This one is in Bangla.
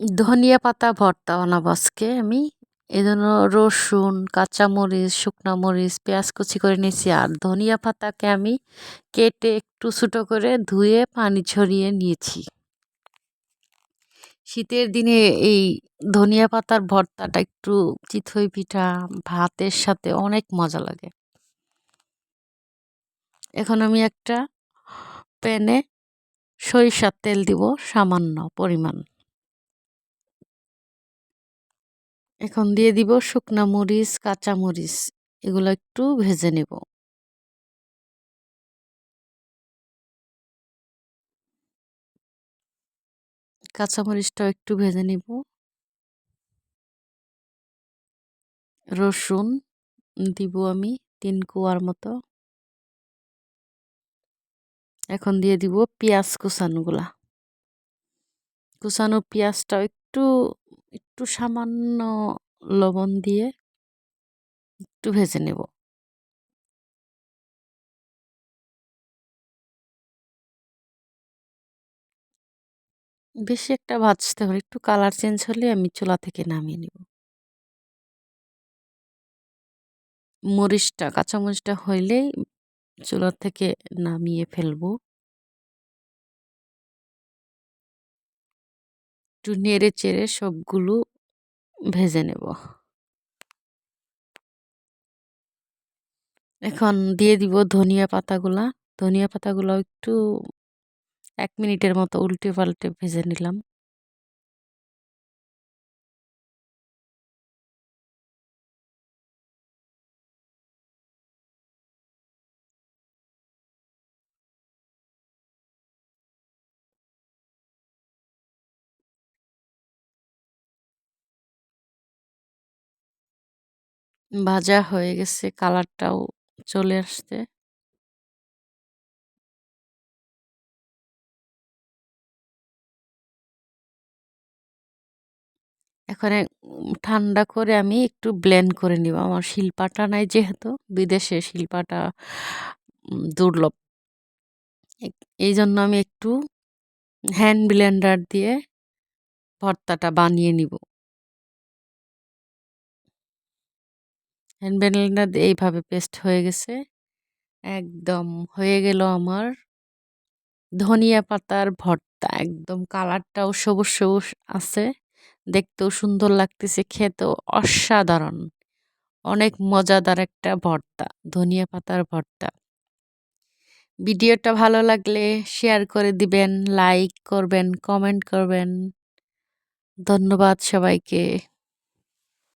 ধনিয়া পাতা ভর্তা বানাবো আজকে আমি। এই জন্য রসুন, কাঁচামরিচ, শুকনো মরিচ, পেঁয়াজ কুচি করে নিয়েছি। আর ধনিয়া পাতাকে আমি কেটে একটু ছোটো করে ধুয়ে পানি ছড়িয়ে নিয়েছি। শীতের দিনে এই ধনিয়া পাতার ভর্তাটা একটু চিথই পিঠা, ভাতের সাথে অনেক মজা লাগে। এখন আমি একটা প্যানে সরিষার তেল দিব সামান্য পরিমাণ। এখন দিয়ে দিব শুকনা মরিচ, কাঁচা মরিচ, এগুলো একটু ভেজে নেব। কাঁচামরিচটাও একটু ভেজে নিব। রসুন দিব আমি তিন কুয়ার মতো। এখন দিয়ে দিব পেঁয়াজ কুচানোগুলা। কুচানো পেঁয়াজটাও একটু একটু সামান্য লবণ দিয়ে একটু ভেজে নেব। বেশি একটা ভাজতে হবে একটু কালার চেঞ্জ হলে আমি চুলা থেকে নামিয়ে নেব। মরিচটা, কাঁচামরিচটা হইলেই চুলা থেকে নামিয়ে ফেলব। একটু নেড়ে চেড়ে সবগুলো ভেজে নেব। এখন দিয়ে দিব ধনিয়া পাতাগুলা। ধনিয়া পাতাগুলো একটু এক মিনিটের মতো উল্টে পাল্টে ভেজে নিলাম। ভাজা হয়ে গেছে, কালারটাও চলে আসছে। এখানে ঠান্ডা করে আমি একটু ব্লেন্ড করে নিব। আমার শিল্পাটা নাই যেহেতু, বিদেশে শিল্পাটা দুর্লভ। এই জন্য আমি একটু হ্যান্ড ব্লেন্ডার দিয়ে ভর্তাটা বানিয়ে নিব। হ্যান্ড ব্লেন্ডার এইভাবে পেস্ট হয়ে গেছে। একদম হয়ে গেল আমার ধনিয়া পাতার ভর্তা। একদম কালারটাও সবুজ সবুজ আছে। দেখতেও সুন্দর লাগতেছে, খেতেও অসাধারণ। অনেক মজাদার একটা ভর্তা, ধনিয়া পাতার ভর্তা। ভিডিওটা ভালো লাগলে শেয়ার করে দিবেন লাইক করবেন কমেন্ট করবেন। ধন্যবাদ সবাইকে।